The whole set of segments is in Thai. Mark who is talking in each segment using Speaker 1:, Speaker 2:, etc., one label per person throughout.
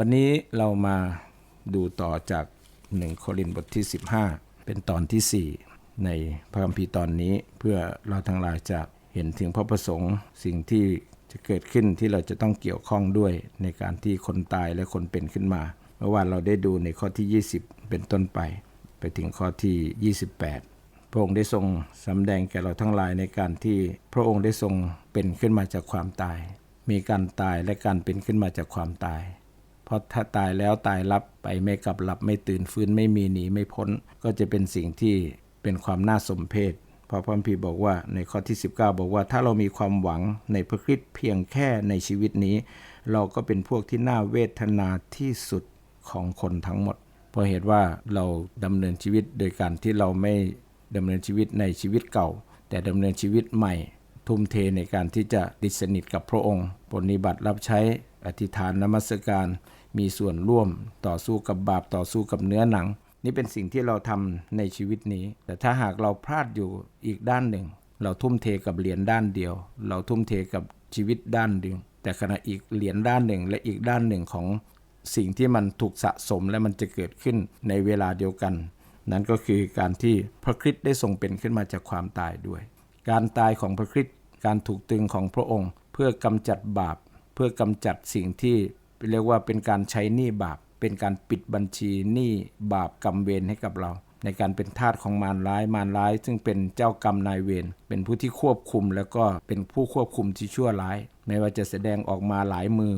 Speaker 1: วันนี้เรามาดูต่อจากหนึ่งโครินธ์บทที่ 15 เป็นตอนที่ 4 ในพระคัมภีร์ตอนนี้เพื่อเราทั้งหลายจะเห็นถึงพระประสงค์สิ่งที่จะเกิดขึ้นที่เราจะต้องเกี่ยวข้องด้วยในการที่คนตายและคนเป็นขึ้นมา เมื่อวานเราได้ดูในข้อที่ 20 เป็นต้นไป ไปถึงข้อที่ 28 พระองค์ได้ทรงสำแดงแก่เราทั้งหลายในการที่พระองค์ได้ทรงเป็นขึ้นมาจากความตาย มีการตายและการเป็นขึ้นมาจากความตาย เพราะถ้าตายแล้วตายรับไปไม่กลับหลับไม่ตื่นฟื้นไม่มีหนีไม่พ้น ก็จะเป็นสิ่งที่เป็นความน่าสมเพชเพราะพระคัมภีบอกว่าในข้อที่ 19 บอกว่าถ้าเรามีความหวังในพระคริสต์เพียงแค่ในชีวิตนี้ เราก็เป็นพวกที่น่าเวทนาที่สุดของคนทั้งหมด เพราะเหตุว่าเราดำเนินชีวิตโดยการที่เราไม่ดำเนินชีวิตในชีวิตเก่า แต่ดำเนินชีวิตใหม่ ทุ่มเทในการที่จะติสนิทกับพระองค์ปฏิบัติรับใช้อธิษฐานนมัสการ มีส่วนร่วมต่อสู้กับบาปต่อสู้กับเนื้อหนัง นี่เป็นสิ่งที่เราทำในชีวิตนี้ แต่ถ้าหากเราพลาดอยู่อีกด้านหนึ่ง เราทุ่มเทกับเหรียญด้านเดียว เราทุ่มเทกับชีวิตด้านหนึ่งแต่ขณะอีกเหรียญด้านหนึ่งและอีกด้านหนึ่งของสิ่งที่มันถูกสะสมและมันจะเกิดขึ้นในเวลาเดียวกัน นั่นก็คือการที่พระคริสต์ได้ทรงเป็นขึ้นมาจากความตายด้วย การตายของพระคริสต์การถูกตึงของพระองค์ เพื่อกำจัดบาป เพื่อกำจัดสิ่งที่ เรียกว่าเป็นการใช้หนี้บาป เป็นการปิดบัญชีหนี้บาปกรรมเวรให้กับเรา ในการเป็นทาสของมารร้ายมารร้าย ซึ่งเป็นเจ้ากรรมนายเวรเป็นผู้ที่ควบคุมแล้วก็เป็นผู้ควบคุมที่ชั่วร้าย ไม่ว่าจะแสดงออกมาหลายมือ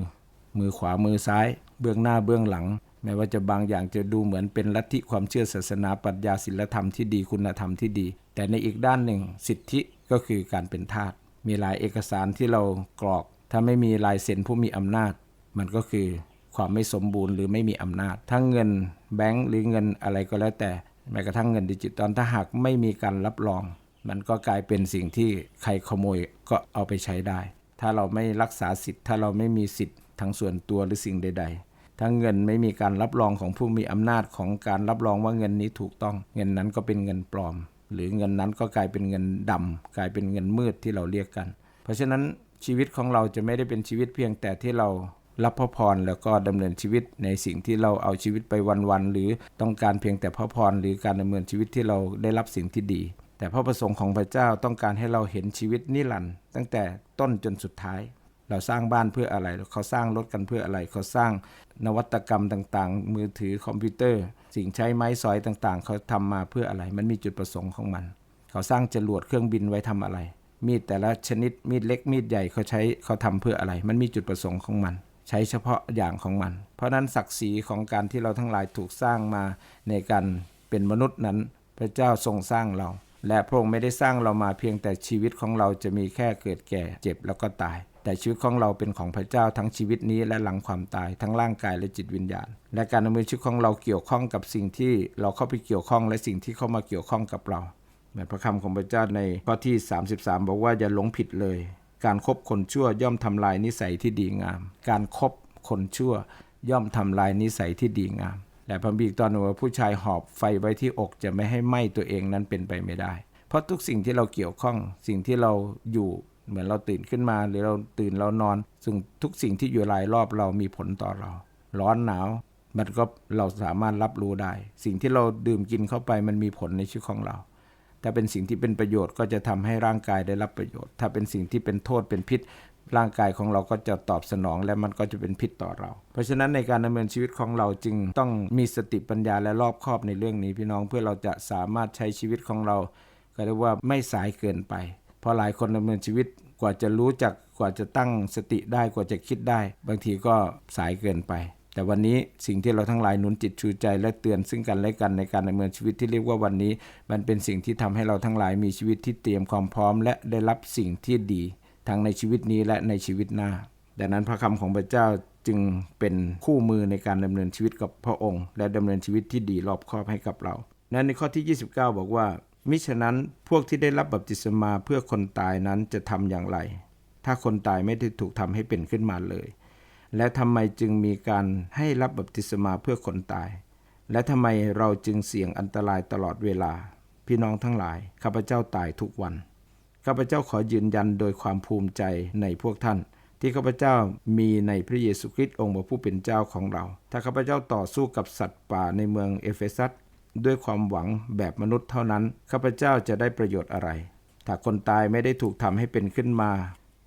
Speaker 1: มือขวามือซ้าย เบื้องหน้าเบื้องหลังแม้ว่าจะบางอย่างจะดูเหมือนเป็นลัทธิความเชื่อศาสนาปรัชญาศิลธรรมที่ดีคุณธรรมที่ดี แต่ในอีกด้านหนึ่งสิทธิก็คือการเป็นทาสมีหลายเอกสารที่เรากรอก ถ้าไม่มีลายเซ็นผู้มีอำนาจ มันก็คือความไม่สมบูรณ์หรือไม่มีอำนาจ ทั้งเงินแบงก์หรือเงินอะไรก็แล้วแต่แม้กระทั่งเงินดิจิตอลถ้าหากไม่มีการรับรอง มันก็กลายเป็นสิ่งที่ใครขโมยก็เอาไปใช้ได้ ถ้าเราไม่รักษาสิทธิ์ ถ้าเราไม่มีสิทธิ์ทั้งส่วนตัวหรือสิ่งใด ๆ ถ้าเงินไม่มีการรับรองของผู้มีอำนาจของการรับรองว่าเงินนี้ถูกต้อง เงินนั้นก็เป็นเงินปลอม หรือเงินนั้นก็กลายเป็นเงินดำกลายเป็นเงินมืดที่เราเรียกกัน เพราะฉะนั้นชีวิตของเราจะไม่ได้เป็นชีวิตเพียงแต่ที่เรา รับพระพรแล้วก็ดำเนินชีวิตในสิ่งที่เราเอาชีวิตไปวันๆหรือต้องการเพียงแต่พระพรหรือการดำเนินชีวิตที่เราได้รับสิ่งที่ดี แต่พระประสงค์ของพระเจ้าต้องการให้เราเห็นชีวิตนิรันดร์ตั้งแต่ต้นจนสุดท้าย เราสร้างบ้านเพื่ออะไรเขาสร้างรถกันเพื่ออะไร เขาสร้างนวัตกรรมต่างๆ มือถือคอมพิวเตอร์ สิ่งใช้ไม้สอยต่างๆ เขาทำมาเพื่ออะไร มันมีจุดประสงค์ของมัน เขาสร้างจรวดเครื่องบินไว้ทำอะไรมีดแต่ละชนิดมีดเล็กมีดใหญ่เขาใช้เขาทำเพื่ออะไร มันมีจุดประสงค์ของมัน ใช้เฉพาะอย่างของมัน เพราะนั้นศักดิ์ศรีของการที่เราทั้งหลายถูกสร้างมาในการเป็นมนุษย์นั้น พระเจ้าทรงสร้างเรา และพระองค์ไม่ได้สร้างเรามาเพียงแต่ชีวิตของเราจะมีแค่เกิดแก่เจ็บแล้วก็ตาย แต่ชีวิตของเราเป็นของพระเจ้าทั้งชีวิตนี้และหลังความตายทั้งร่างกายและจิตวิญญาณ และการดำเนินชีวิตของเราเกี่ยวข้องกับสิ่งที่เราเข้าไปเกี่ยวข้องและสิ่งที่เข้ามาเกี่ยวข้องกับเราเหมือนพระคำของพระเจ้าในข้อที่ 33 บอกว่าอย่าหลงผิดเลย การครบคนชั่วย่อมทำลายนิสัยที่ดีงาม การครบคนชั่วย่อมทำลายนิสัยที่ดีงาม และพระบิดตอนว่าผู้ชายหอบไฟไว้ที่อกจะไม่ให้ไหม้ตัวเองนั้นเป็นไปไม่ได้ เพราะทุกสิ่งที่เราเกี่ยวข้อง สิ่งที่เราอยู่เหมือนเราตื่นขึ้นมาหรือเราตื่นเรานอน ซึ่งทุกสิ่งที่อยู่รายรอบเรามีผลต่อเรา ร้อนหนาวมันก็เราสามารถรับรู้ได้ สิ่งที่เราดื่มกินเข้าไปมันมีผลในชีวิตของเรา ถ้าเป็นสิ่งที่เป็นประโยชน์ก็จะทำให้ร่างกายได้รับประโยชน์ ถ้าเป็นสิ่งที่เป็นโทษเป็นพิษ ร่างกายของเราก็จะตอบสนองและมันก็จะเป็นพิษต่อเรา เพราะฉะนั้นในการดำเนินชีวิตของเราจึงต้องมีสติปัญญาและรอบคอบในเรื่องนี้พี่น้องเพื่อเราจะสามารถใช้ชีวิตของเรา ก็เรียกว่าไม่สายเกินไป เพราะหลายคนดำเนินชีวิตกว่าจะรู้จักกว่าจะตั้งสติได้กว่าจะคิดได้ บางทีก็สายเกินไป แต่วันนี้สิ่งที่เราทั้งหลายหนุนจิตชูใจและเตือนซึ่งกันและกันในการดำเนินชีวิตที่เรียกว่าวันนี้ มันเป็นสิ่งที่ทำให้เราทั้งหลายมีชีวิตที่เตรียมความพร้อม และได้รับสิ่งที่ดี ทั้งในชีวิตนี้และในชีวิตหน้าดังนั้นพระคำของพระเจ้าจึงเป็นคู่มือในการดำเนินชีวิตกับพระองค์ และดำเนินชีวิตที่ดีรอบครอบให้กับเรา นั้นในข้อที่ 29 บอกว่า มิฉะนั้นพวกที่ได้รับบัพติศมาเพื่อคนตายนั้นจะทำอย่างไร ถ้าคนตายไม่ได้ถูกทำให้เป็นขึ้นมาเลย และทำไมจึงมีการให้รับบัพติศมาเพื่อคนตาย และทำไมเราจึงเสี่ยงอันตรายตลอดเวลา พี่น้องทั้งหลาย ข้าพเจ้าตายทุกวัน ข้าพเจ้าขอยืนยันโดยความภูมิใจในพวกท่าน ที่ข้าพเจ้ามีในพระเยซูคริสต์องค์พระผู้เป็นเจ้าของเรา ถ้าข้าพเจ้าต่อสู้กับสัตว์ป่าในเมืองเอเฟซัสด้วยความหวังแบบมนุษย์เท่านั้น ข้าพเจ้าจะได้ประโยชน์อะไร ถ้าคนตายไม่ได้ถูกทำให้เป็นขึ้นมา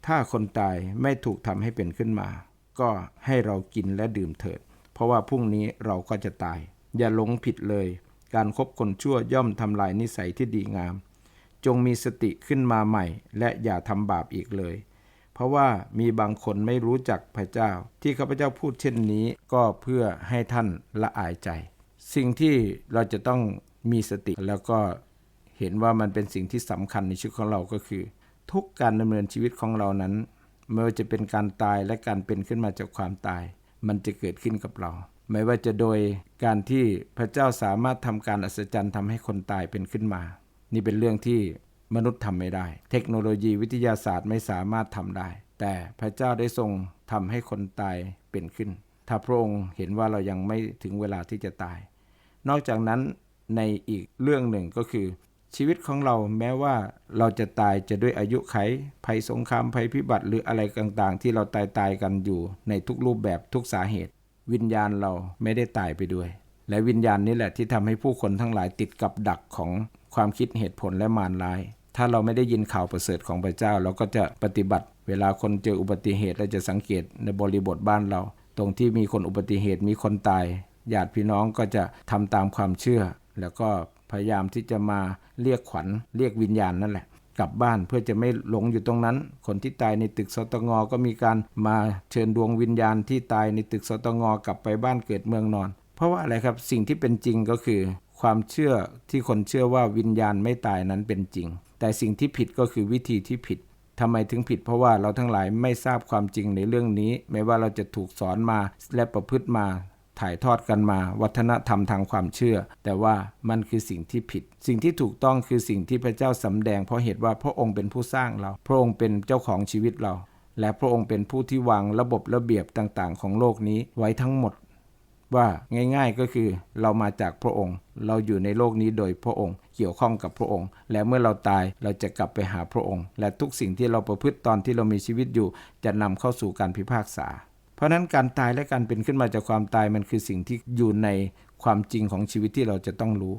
Speaker 1: ถ้าคนตายไม่ถูกทำให้เป็นขึ้นมา ก็ให้เรากินและดื่มเถิด เพราะว่าพรุ่งนี้เราก็จะตาย อย่าหลงผิดเลย การครบคนชั่วย่อมทำลายนิสัยที่ดีงาม จงมีสติขึ้นมาใหม่ และอย่าทำบาปอีกเลย เพราะว่ามีบางคนไม่รู้จักพระเจ้า ที่ข้าพเจ้าพูดเช่นนี้ก็เพื่อให้ท่านละอายใจ สิ่งที่เราจะต้องมีสติแล้วก็เห็นว่ามันเป็นสิ่งที่สำคัญในชีวิตของเราก็คือ ทุกการดำเนินชีวิตของเรานั้น ไม่ว่าจะเป็นการตายและการเป็นขึ้นมาจากความตาย มันจะเกิดขึ้นกับเรา ไม่ว่าจะโดยการที่พระเจ้าสามารถทำการอัศจรรย์ทำให้คนตายเป็นขึ้นมา นี่เป็นเรื่องที่มนุษย์ทำไม่ได้ เทคโนโลยีวิทยาศาสตร์ไม่สามารถทำได้ แต่พระเจ้าได้ทรงทำให้คนตายเป็นขึ้น ถ้าพระองค์เห็นว่าเรายังไม่ถึงเวลาที่จะตาย นอกจากนั้นในอีกเรื่องหนึ่งก็คือ ชีวิตของเราแม้ว่าเราจะตายจะด้วยอายุไข ภัยสงครามภัยพิบัติหรืออะไรต่างๆ ที่เราตายตายกันอยู่ในทุกรูปแบบทุกสาเหตุ วิญญาณเราไม่ได้ตายไปด้วย และวิญญาณนี้แหละที่ทำให้ผู้คนทั้งหลายติดกับดักของความคิดเหตุผลและมารร้าย ถ้าเราไม่ได้ยินข่าวประเสริฐของพระเจ้า เราก็จะปฏิบัติ เวลาคนเจออุบัติเหตุเราจะสังเกตในบริบทบ้านเรา ตรงที่มีคนอุบัติเหตุมีคนตายญาติพี่น้องก็จะทำตามความเชื่อ แล้วก็ พยายามที่จะมาเรียกขวัญเรียกวิญญาณนั่นแหละกลับบ้านเพื่อจะไม่หลงอยู่ตรงนั้น คนที่ตายในตึกสตงก็มีการมาเชิญดวงวิญญาณที่ตายในตึกสตงกลับไปบ้านเกิดเมืองนอน เพราะว่าอะไรครับสิ่งที่เป็นจริงก็คือ ความเชื่อที่คนเชื่อว่าวิญญาณไม่ตายนั้นเป็นจริง แต่สิ่งที่ผิดก็คือวิธีที่ผิดทำไมถึงผิดเพราะว่าเราทั้งหลายไม่ทราบความจริงในเรื่องนี้ ไม่ว่าเราจะถูกสอนมาและประพฤติมา ถ่ายทอดกันมาวัฒนธรรมทางความเชื่อ แต่ว่ามันคือสิ่งที่ผิด สิ่งที่ถูกต้องคือสิ่งที่พระเจ้าสำแดง เพราะเหตุว่าพระองค์เป็นผู้สร้างเรา พระองค์เป็นเจ้าของชีวิตเรา และพระองค์เป็นผู้ที่วางระบบระเบียบต่างๆ ของโลกนี้ไว้ทั้งหมด ว่าง่ายๆก็คือเรามาจากพระองค์ เราอยู่ในโลกนี้โดยพระองค์ เกี่ยวข้องกับพระองค์ และเมื่อเราตายเราจะกลับไปหาพระองค์ และทุกสิ่งที่เราประพฤติตอนที่เรามีชีวิตอยู่ จะนำเข้าสู่การพิพากษา เพราะนั้นการตายและการเป็นขึ้นมาจากความตายมันคือสิ่งที่อยู่ในความจริงของชีวิตที่เราจะต้องรู้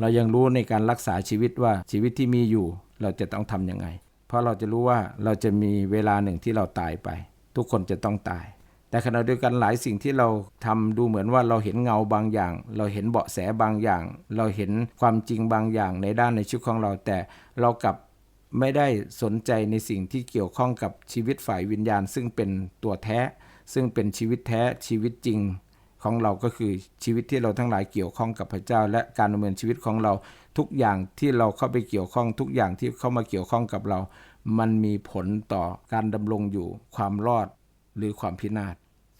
Speaker 1: เรายังรู้ในการรักษาชีวิตว่าชีวิตที่มีอยู่เราจะต้องทำยังไง เพราะเราจะรู้ว่าเราจะมีเวลาหนึ่งที่เราตายไป ทุกคนจะต้องตาย แต่ขณะเดียวกันหลายสิ่งที่เราทำดูเหมือนว่าเราเห็นเงาบางอย่าง เราเห็นเบาะแสบางอย่าง เราเห็นความจริงบางอย่างในด้านในชีวิตของเราแต่เรากลับไม่ได้สนใจในสิ่งที่เกี่ยวข้องกับชีวิตฝ่ายวิญญาณ ซึ่งเป็นตัวแท้ ซึ่งเป็นชีวิตแท้ชีวิตจริงของเราก็คือชีวิตที่เราทั้งหลายเกี่ยวข้องกับพระเจ้า และการดำเนินชีวิตของเราทุกอย่างที่เราเข้าไปเกี่ยวข้องทุกอย่างที่เข้ามาเกี่ยวข้องกับเรา มันมีผลต่อการดำรงอยู่ความรอดหรือความพินาศ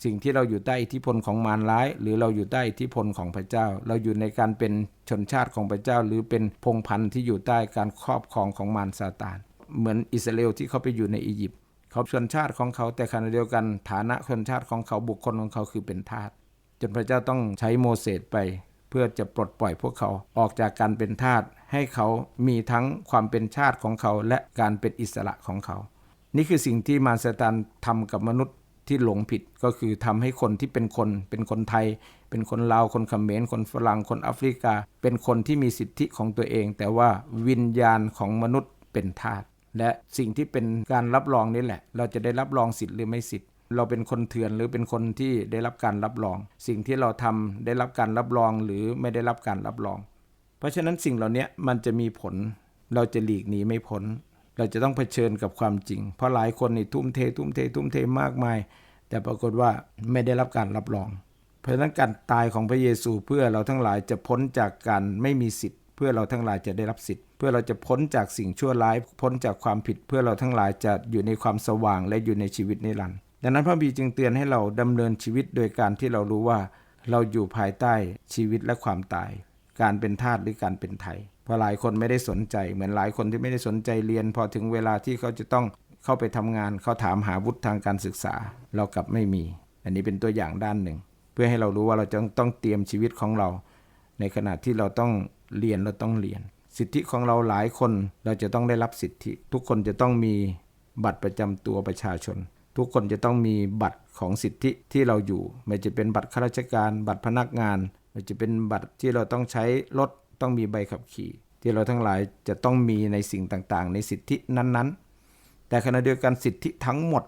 Speaker 1: สิ่งที่เราอยู่ใต้อิทธิพลของมารร้าย หรือเราอยู่ใต้อิทธิพลของพระเจ้า เราอยู่ในการเป็นชนชาติของพระเจ้า หรือเป็นพงพันธุ์ที่อยู่ใต้การครอบครองของมารซาตาน เหมือนอิสราเอลที่เขาไปอยู่ในอียิปต์ เขาชนชาติของเขาแต่ขณะเดียวกัน ฐานะชนชาติของเขาบุคคลของเขาคือเป็นทาสจนพระเจ้าต้องใช้โมเสสไป เพื่อจะปลดปล่อยพวกเขาออกจากการเป็นทาสให้เขามีทั้งความเป็นชาติของเขาและการเป็นอิสระของเขา นี่คือสิ่งที่มารซาตานทำกับมนุษย์ที่หลงผิดก็คือทำให้คนที่เป็นคน เป็นคนไทย เป็นคนลาว คนเขมร คนฝรั่ง คนแอฟริกา เป็นคนที่มีสิทธิของตัวเอง แต่ว่าวิญญาณของมนุษย์เป็นทาส และสิ่งที่เป็นการรับรองนี่แหละ เราจะได้รับรองสิทธิ์หรือไม่สิทธิ์ เราเป็นคนเถื่อนหรือเป็นคนที่ได้รับการรับรอง สิ่งที่เราทำได้รับการรับรองหรือไม่ได้รับการรับรอง เพราะฉะนั้นสิ่งเหล่านี้มันจะมีผล เราจะหลีกหนีไม่พ้นเราจะต้องเผชิญกับความจริง เพราะหลายคนนี่ทุ่มเท ทุ่มเท ทุ่มเทมากมาย แต่ปรากฏว่าไม่ได้รับการรับรอง เพราะฉะนั้นการตายของพระเยซูเพื่อเราทั้งหลายจะพ้นจากการไม่มีสิทธิ์ เพื่อเราทั้งหลายจะได้รับสิทธิ์ เพื่อเราจะพ้นจากสิ่งชั่วร้าย พ้นจากความผิด เพื่อเราทั้งหลายจะอยู่ในความสว่างและอยู่ในชีวิตนิรันดร์ดังนั้นพระบีจึงเตือนให้เราดำเนินชีวิตโดยการที่เรารู้ว่า เราอยู่ภายใต้ชีวิตและความตาย การเป็นทาสหรือการเป็นไทยเพราะหลายคนไม่ได้สนใจ เหมือนหลายคนที่ไม่ได้สนใจเรียน พอถึงเวลาที่เขาจะต้องเข้าไปทำงานเขาถามหาวุฒิทางการศึกษา เรากลับไม่มี อันนี้เป็นตัวอย่างด้านหนึ่ง เพื่อให้เรารู้ว่าเราจะต้องเตรียมชีวิตของเรา ในขณะที่เราต้อง เรียนเราต้องเรียน สิทธิของเราหลายคนเราจะต้องได้รับสิทธิ ทุกคนจะต้องมีบัตรประจำตัวประชาชน ทุกคนจะต้องมีบัตรของสิทธิที่เราอยู่ ไม่จะเป็นบัตรข้าราชการ บัตรพนักงาน ไม่จะเป็นบัตรที่เราต้องใช้รถต้องมีใบขับขี่ ที่เราทั้งหลายจะต้องมีในสิ่งต่างๆ ในสิทธินั้นๆ แต่ขณะเดียวกันสิทธิทั้งหมด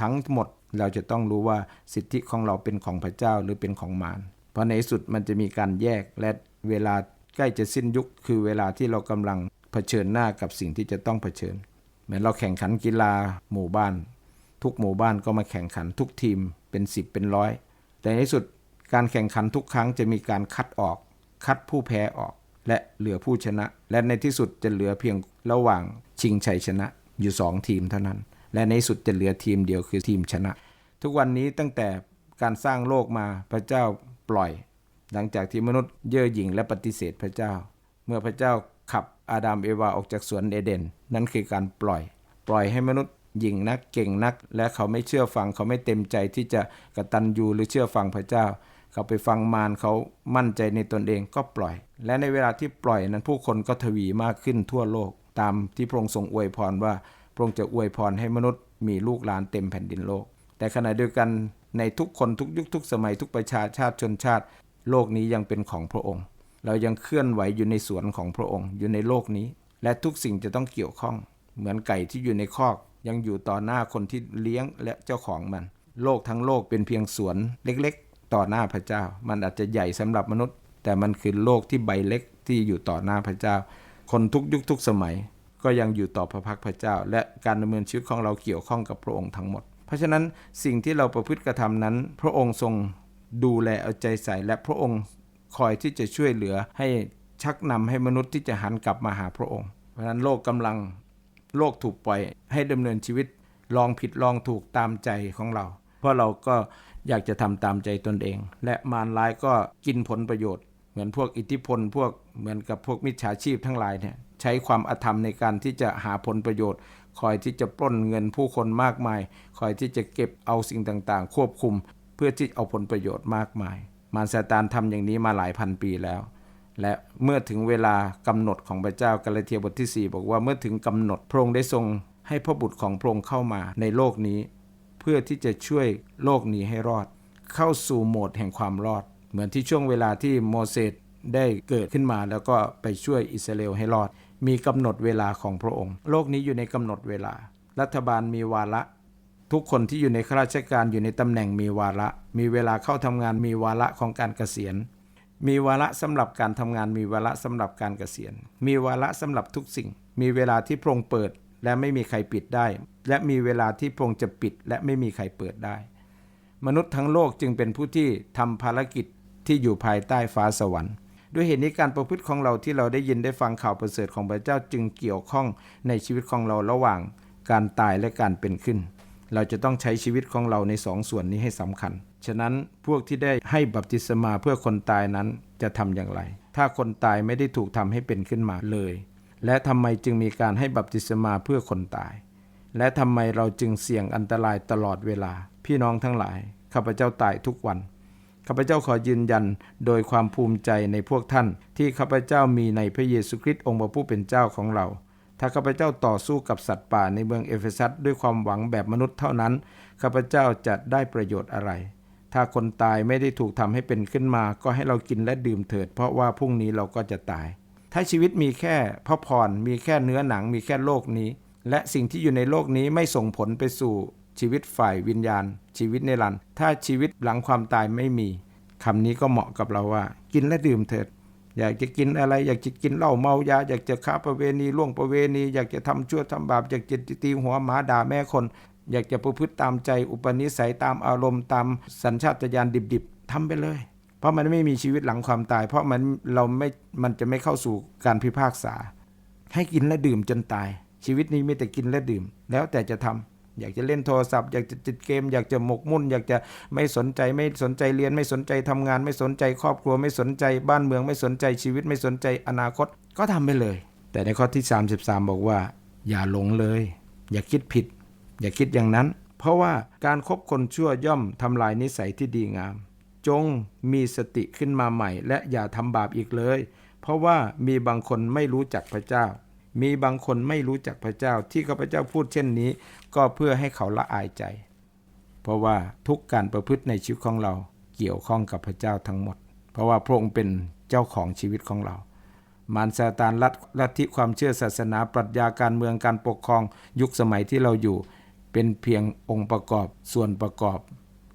Speaker 1: ทั้งหมดเราจะต้องรู้ว่าสิทธิของเราเป็นของพระเจ้าหรือเป็นของมารเพราะในสุดมันจะมีการแยกและเวลา ใกล้จะสิ้นยุคคือเวลาที่เรากำลังเผชิญหน้ากับสิ่งที่จะต้องเผชิญ เหมือนเราแข่งขันกีฬาหมู่บ้าน ทุกหมู่บ้านก็มาแข่งขันทุกทีมเป็น 10 เป็นร้อยแต่ในสุดการแข่งขันทุกครั้งจะมีการคัดออก คัดผู้แพ้ออก และเหลือผู้ชนะ และในที่สุดจะเหลือเพียงระหว่างชิงชัยชนะอยู่ 2 ทีมเท่านั้น และในสุดจะเหลือทีมเดียวคือทีมชนะ ทุกวันนี้ตั้งแต่การสร้างโลกมาพระเจ้าปล่อย หลังจากที่มนุษย์เย่อหยิ่งและปฏิเสธพระเจ้า เมื่อพระเจ้าขับอาดัมเอวาออกจากสวนเอเดน นั่นคือการปล่อย ปล่อยให้มนุษย์หยิ่งนักเก่งนัก และเขาไม่เชื่อฟังเขาไม่เต็มใจที่จะกระตันยูหรือเชื่อฟังพระเจ้า เขาไปฟังมารเขามั่นใจในตนเองก็ปล่อย และในเวลาที่ปล่อยนั้นผู้คนก็ทวีมากขึ้นทั่วโลก ตามที่พระองค์ทรงอวยพรว่าพระองค์จะอวยพรให้มนุษย์มีลูกหลานเต็มแผ่นดินโลก แต่ขณะเดียวกันในทุกคนทุกยุคทุกสมัยทุกประชาชาติชนชาติ โลกนี้ยังเป็นของพระองค์ เรายังเคลื่อนไหวอยู่ในสวนของพระองค์ อยู่ในโลกนี้ และทุกสิ่งจะต้องเกี่ยวข้อง เหมือนไก่ที่อยู่ในคอก ยังอยู่ต่อหน้าคนที่เลี้ยงและเจ้าของมัน โลกทั้งโลกเป็นเพียงสวนเล็กๆ ต่อหน้าพระเจ้า มันอาจจะใหญ่สำหรับมนุษย์ แต่มันคือโลกที่ใบเล็กที่อยู่ต่อหน้าพระเจ้า คนทุกยุคทุกสมัย ก็ยังอยู่ต่อพระพักพระเจ้า และการดำเนินชีวิตของเราเกี่ยวข้องกับพระองค์ทั้งหมด เพราะฉะนั้นสิ่งที่เราประพฤติกระทำนั้น พระองค์ทรง ดูแลเอาใจใส่และพระองค์คอยที่จะช่วยเหลือให้ชักนำให้มนุษย์ที่จะหันกลับมาหาพระองค์ เพราะฉะนั้นโลกกำลังโลกถูกปล่อยให้ดำเนินชีวิตลองผิดลองถูกตามใจของเรา เพราะเราก็อยากจะทำตามใจตนเอง และมารร้ายก็กินผลประโยชน์ เหมือนพวกอิทธิพล พวกเหมือนกับพวกมิจฉาชีพทั้งหลายเนี่ยใช้ความอธรรมในการที่จะหาผลประโยชน์ คอยที่จะปล้นเงินผู้คนมากมาย คอยที่จะเก็บเอาสิ่งต่างๆ ควบคุม เพื่อที่เอาผลประโยชน์มากมาย มารซาตานทำอย่างนี้มาหลายพันปีแล้ว และเมื่อถึงเวลากำหนดของพระเจ้ากาลาเทียบทที่ 4 บอกว่าเมื่อถึงกำหนดพระองค์ได้ทรง ให้พระบุตรของพระองค์เข้ามาในโลกนี้ เพื่อที่จะช่วยโลกนี้ให้รอด เข้าสู่โหมดแห่งความรอด เหมือนที่ช่วงเวลาที่โมเสสได้เกิดขึ้นมาแล้วก็ไปช่วยอิสราเอลให้รอด มีกำหนดเวลาของพระองค์ โลกนี้อยู่ในกำหนดเวลา รัฐบาลมีวาระ ทุกคนที่อยู่ในข้าราชการอยู่ในตำแหน่งมีวาระ มีเวลาเข้าทำงานมีวาระของการเกษียณ มีวาระสำหรับการทำงานมีวาระสำหรับการเกษียณ มีวาระสำหรับทุกสิ่ง มีเวลาที่พรงเปิดและไม่มีใครปิดได้ และมีเวลาที่พรงจะปิดและไม่มีใครเปิดได้ มนุษย์ทั้งโลกจึงเป็นผู้ที่ทำภารกิจที่อยู่ภายใต้ฟ้าสวรรค์ด้วยเหตุนี้การประพฤติของเราที่เราได้ยินได้ฟังข่าวประเสริฐของพระเจ้าจึงเกี่ยวข้องในชีวิตของเราระหว่างการตายและการเป็นขึ้น เราจะต้องใช้ชีวิตของเราในสองส่วนนี้ให้สำคัญ ฉะนั้นพวกที่ได้ให้บัพติศมาเพื่อคนตายนั้นจะทำอย่างไร ถ้าคนตายไม่ได้ถูกทำให้เป็นขึ้นมาเลย และทำไมจึงมีการให้บัพติศมาเพื่อคนตาย และทำไมเราจึงเสี่ยงอันตรายตลอดเวลา พี่น้องทั้งหลาย ข้าพเจ้าตายทุกวัน ข้าพเจ้าขอยืนยันโดยความภูมิใจในพวกท่าน ที่ข้าพเจ้ามีในพระเยซูคริสต์องค์พระผู้เป็นเจ้าของเรา ถ้าข้าพเจ้าต่อสู้กับสัตว์ป่าในเมืองเอเฟซัสด้วยความหวังแบบมนุษย์เท่านั้นข้าพเจ้าจะได้ประโยชน์อะไร ถ้าคนตายไม่ได้ถูกทำให้เป็นขึ้นมา ก็ให้เรากินและดื่มเถิด เพราะว่าพรุ่งนี้เราก็จะตาย ถ้าชีวิตมีแค่พระพรมีแค่เนื้อหนังมีแค่โลกนี้ และสิ่งที่อยู่ในโลกนี้ไม่ส่งผลไปสู่ชีวิตฝ่ายวิญญาณ ชีวิตในรันถ้าชีวิตหลังความตายไม่มีคำนี้ก็เหมาะกับเราว่า กินและดื่มเถิด อยากจะกินอะไร อยากจะกินเหล้าเมายา อยากจะค้าประเวณีล่วงประเวณี อยากจะทำชั่วทำบาป อยากจะตีหัวหมาด่าแม่คน อยากจะประพฤติตามใจอุปนิสัยตามอารมณ์ตามสัญชาตญาณดิบๆทำไปเลย เพราะมันไม่มีชีวิตหลังความตาย เพราะมันเราไม่มันจะไม่เข้าสู่การพิพากษา ให้กินและดื่มจนตาย ชีวิตนี้มีแต่กินและดื่ม แล้วแต่จะทำ อยากจะเล่นโทรศัพท์ อยากจะติดเกม อยากจะหมกมุ่น อยากจะไม่สนใจไม่สนใจเรียนไม่สนใจทำงาน ไม่สนใจครอบครัว ไม่สนใจบ้านเมือง ไม่สนใจชีวิต ไม่สนใจอนาคตก็ทำไปเลย แต่ในข้อที่ 33 บอกว่า อย่าหลงเลย อย่าคิดผิด อย่าคิดอย่างนั้น เพราะว่าการครบคนชั่วย่อมทำลายนิสัยที่ดีงาม จงมีสติขึ้นมาใหม่ และอย่าทำบาปอีกเลย เพราะว่ามีบางคนไม่รู้จักพระเจ้า มีบางคนไม่รู้จักพระเจ้าที่ข้าพเจ้าพูดเช่นนี้ ก็เพื่อให้เขาละอายใจ เพราะว่าทุกการประพฤติในชีวิตของเราเกี่ยวข้องกับพระเจ้าทั้งหมด เพราะว่าพระองค์เป็นเจ้าของชีวิตของเรา มารซาตานลัทลัทธิความเชื่อศาสนาปรัชญาการเมืองการปกครองยุคสมัยที่เราอยู่ เป็นเพียงองค์ประกอบส่วนประกอบ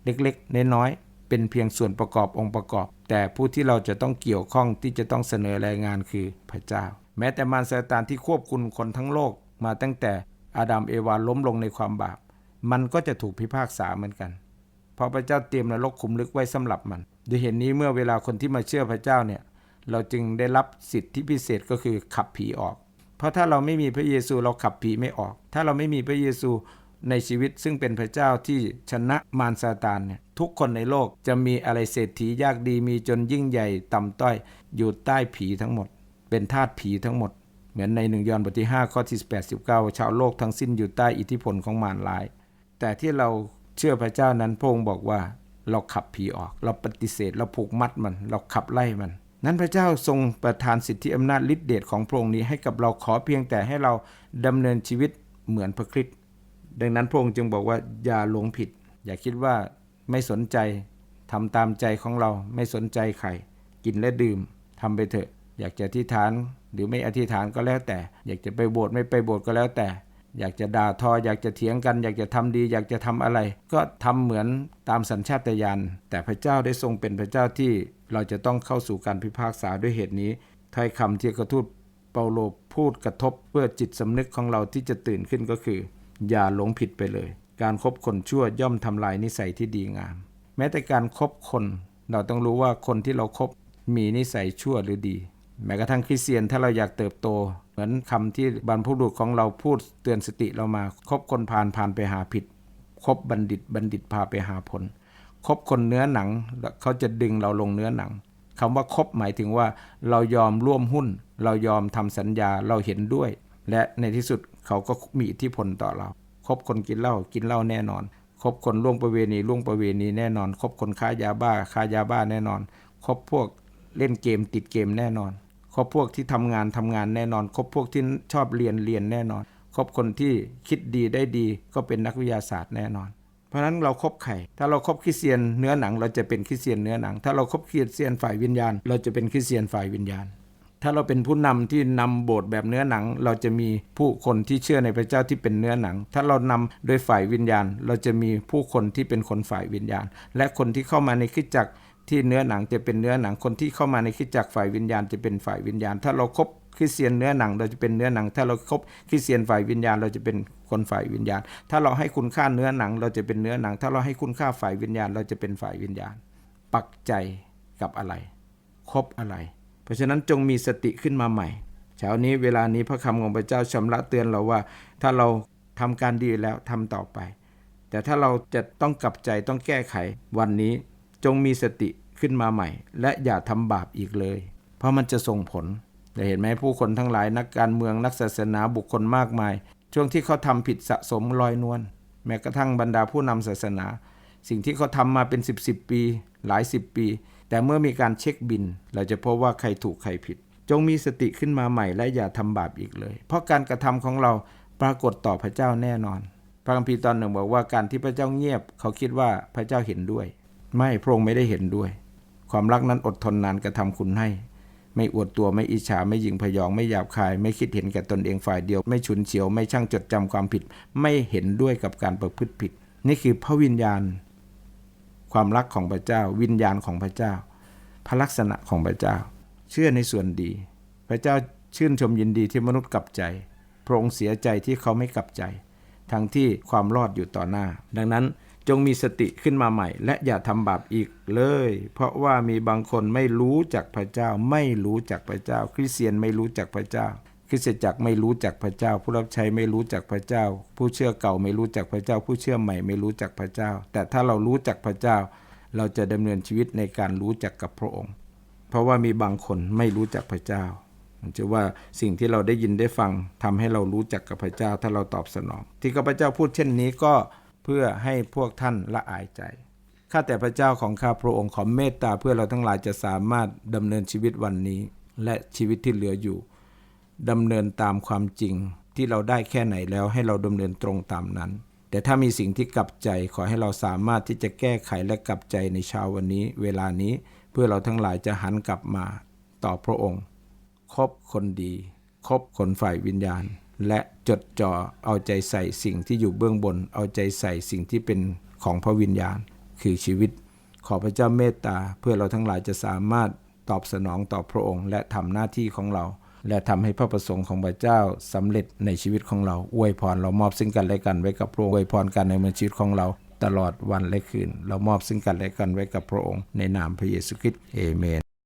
Speaker 1: เล็กๆน้อยๆเป็นเพียงส่วนประกอบองค์ประกอบ แต่ผู้ที่เราจะต้องเกี่ยวข้องที่จะต้องเสนอรายงานคือพระเจ้า แม้แต่มารซาตานที่ควบคุมคนทั้งโลกมาตั้งแต่อาดัมเอวาล้มลงในความบาป มันก็จะถูกพิพากษาเหมือนกัน เพราะพระเจ้าเตรียมนรกขุมลึกไว้สำหรับมันด้วยเหตุนนี้เมื่อเวลาคนที่มาเชื่อพระเจ้าเนี่ยเราจึงได้รับสิทธิพิเศษก็คือขับผีออก เพราะถ้าเราไม่มีพระเยซูเราขับผีไม่ออก ถ้าเราไม่มีพระเยซูในชีวิตซึ่งเป็นพระเจ้าที่ชนะมารซาตานเนี่ยทุกคนในโลกจะมีอะไรเศรษฐียากดีมีจนยิ่งใหญ่ต่ำต้อยอยู่ใต้ผีทั้งหมด เป็นทาสผีทั้งหมด เหมือนในหนึ่งยอห์นบทที่ 5 ข้อที่18 19 ชาวโลกทั้งสิ้นอยู่ใต้อิทธิพลของมารร้าย แต่ที่เราเชื่อพระเจ้านั้นพระองค์บอกว่าเราขับผีออก เราปฏิเสธ เราผูกมัดมัน เราขับไล่มัน นั้นพระเจ้าทรงประทานสิทธิอำนาจฤทธิเดชของพระองค์นี้ให้กับเราขอเพียงแต่ให้เราดำเนินชีวิตเหมือนพระคริสต์ดังนั้นพระองค์จึงบอกว่าอย่าหลงผิด อย่าคิดว่าไม่สนใจทำตามใจของเราไม่สนใจใครกินและดื่มทำไปเถอะ อยากจะอธิษฐานหรือไม่อธิษฐานก็แล้วแต่ อยากจะไปโบสถ์ไม่ไปโบสถ์ก็แล้วแต่ อยากจะด่าทอ อยากจะเถียงกัน อยากจะทำดี อยากจะทำอะไร ก็ทำเหมือนตามสัญชาตญาณแต่พระเจ้าได้ทรงเป็นพระเจ้าที่เราจะต้องเข้าสู่การพิพากษาด้วยเหตุนี้ถ้อยคำที่กระทูตเปาโลพูดกระทบเพื่อจิตสำนึกของเราที่จะตื่นขึ้นก็คือ อย่าหลงผิดไปเลย การครบคนชั่วย่อมทำลายนิสัยที่ดีงาม แม้แต่การครบคน เราต้องรู้ว่าคนที่เราครบมีนิสัยชั่วหรือดี แม้กระทั่งคริสเตียนถ้าเราอยากเติบโต เหมือนคำที่บรรพบุรุษของเราพูดเตือนสติเรามา คบคนผ่านผ่านไปหาผิด คบบัณฑิตบัณฑิตพาไปหาผล คบคนเนื้อหนังเขาจะดึงเราลงเนื้อหนังคำว่าคบหมายถึงว่า เรายอมร่วมหุ้น เรายอมทำสัญญาเราเห็นด้วย และในที่สุดเขาก็มีอิทธิพลต่อเรา คบคนกินเหล้ากินเหล้าแน่นอน คบคนล่วงประเวณีล่วงประเวณีแน่นอน คบคนค้ายาบ้าค้ายาบ้าแน่นอน คบพวกเล่นเกมติดเกมแน่นอน คบพวกที่ทำงานทำงานแน่นอนคบพวกที่ชอบเรียนเรียนแน่นอนคบคนที่คิดดีได้ดีก็เป็นนักวิทยาศาสตร์แน่นอน เพราะฉะนั้นเราครบใครถ้าเราครบคริสเตียนเนื้อหนัง เราจะเป็นคริสเตียนเนื้อหนัง ถ้าเราครบคริสเตียนฝ่ายวิญญาณ เราจะเป็นคริสเตียนฝ่ายวิญญาณ ถ้าเราเป็นผู้นำที่นำโบสถ์แบบเนื้อหนัง เราจะมีผู้คนที่เชื่อในพระเจ้าที่เป็นเนื้อหนัง ถ้าเรานำโดยฝ่ายวิญญาณ เราจะมีผู้คนที่เป็นคนฝ่ายวิญญาณ และคนที่เข้ามาในคริสตจักร ที่เนื้อหนังจะเป็นเนื้อหนังคนที่เข้ามาในคริสตจักรฝ่ายวิญญาณจะเป็นฝ่ายวิญญาณ ถ้าเราครบคริสเตียนเนื้อหนังเราจะเป็นเนื้อหนัง ถ้าเราครบคริสเตียนฝ่ายวิญญาณเราจะเป็นคนฝ่ายวิญญาณ ถ้าเราให้คุณค่าเนื้อหนัง เราจะเป็นเนื้อหนัง ถ้าเราให้คุณค่าฝ่ายวิญญาณ เราจะเป็นฝ่ายวิญญาณ ปักใจกับอะไรครบอะไร เพราะฉะนั้นจงมีสติขึ้นมาใหม่เช้านี้เวลานี้พระคำของพระเจ้าชำระเตือนเราว่า ถ้าเราทำการดีแล้วทำต่อไป แต่ถ้าเราจะต้องกลับใจต้องแก้ไขวันนี้ จงมีสติขึ้นมาใหม่ และอย่าทำบาปอีกเลย เพราะมันจะส่งผลได้เห็นไหมผู้คนทั้งหลายนักการเมืองนักศาสนาบุคคลมากมาย ช่วงที่เขาทำผิดสะสมลอยนวลแม้กระทั่งบรรดาผู้นำศาสนา สิ่งที่เขาทำมาเป็น 10บสปี หลายสิบปี แต่เมื่อมีการเช็คบิน เราจะพบว่าใครถูกใครผิด จงมีสติขึ้นมาใหม่และอย่าทำบาปอีกเลย เพราะการกระทำของเราปรากฏต่อพระเจ้าแน่นอน พระคัมภีร์ตอนหนึ่งบอกว่าการที่พระเจ้าเงียบ เขาคิดว่าพระเจ้าเห็นด้วย ไม่พระองค์ไม่ได้เห็นด้วย ความรักนั้นอดทนนานกระทำคุณให้ ไม่อวดตัวไม่อิจฉาไม่ยิงพยอง ไม่หยาบคาย ไม่คิดเห็นแก่ตนเองฝ่ายเดียว ไม่ฉุนเฉียว ไม่ช่างจดจำความผิด ไม่เห็นด้วยกับการประพฤติผิด นี่คือพระวิญญาณ ความรักของพระเจ้า วิญญาณของพระเจ้า พระลักษณะของพระเจ้า เชื่อในส่วนดี พระเจ้าชื่นชมยินดีที่มนุษย์กลับใจ พระองค์เสียใจที่เขาไม่กลับใจ ทั้งที่ความรอดอยู่ต่อหน้า ดังนั้น จงมีสติขึ้นมาใหม่ และอย่าทำบาปอีกเลย เพราะว่ามีบางคนไม่รู้จักพระเจ้า ไม่รู้จักพระเจ้า คริสเตียนไม่รู้จักพระเจ้าคริสตจักรไม่รู้จักพระเจ้า ผู้รับใช้ไม่รู้จักพระเจ้า ผู้เชื่อเก่าไม่รู้จักพระเจ้า ผู้เชื่อใหม่ไม่รู้จักพระเจ้า แต่ถ้าเรารู้จักพระเจ้า เราจะดำเนินชีวิตในการรู้จักกับพระองค์ เพราะว่ามีบางคนไม่รู้จักพระเจ้าผมเชื่อว่าสิ่งที่เราได้ยินได้ฟังทำให้เรารู้จักกับพระเจ้า ถ้าเราตอบสนอง ที่ข้าพเจ้าพูดเช่นนี้ก็ เพื่อให้พวกท่านละอายใจข้าแต่พระเจ้าของข้าพระองค์ขอเมตตาเพื่อเราทั้งหลายจะสามารถดำเนินชีวิตวันนี้ และชีวิตที่เหลืออยู่ดำเนินตามความจริงที่เราได้แค่ไหนแล้วให้เราดำเนินตรงตามนั้น แต่ถ้ามีสิ่งที่กลับใจขอให้เราสามารถที่จะแก้ไขและกลับใจในเช้าวันนี้ เวลานี้เพื่อเราทั้งหลายจะหันกลับมาต่อพระองค์ คบคนดี คบคนฝ่ายวิญญาณ และจดจ่อเอาใจใส่สิ่งที่อยู่เบื้องบน เอาใจใส่สิ่งที่เป็นของพระวิญญาณ คือชีวิต ขอพระเจ้าเมตตา เพื่อเราทั้งหลายจะสามารถตอบสนองต่อพระองค์ และทำหน้าที่ของเรา และทำให้พระประสงค์ของพระเจ้าสำเร็จในชีวิตของเราอวยพรเรามอบซึ่งกันและกันไว้กับพระองค์อวยพรกันในมือชีวิตของเราตลอดวันและคืน เรามอบซึ่งกันและกันไว้กับพระองค์ ในนามพระเยซูคริสต์เอเมน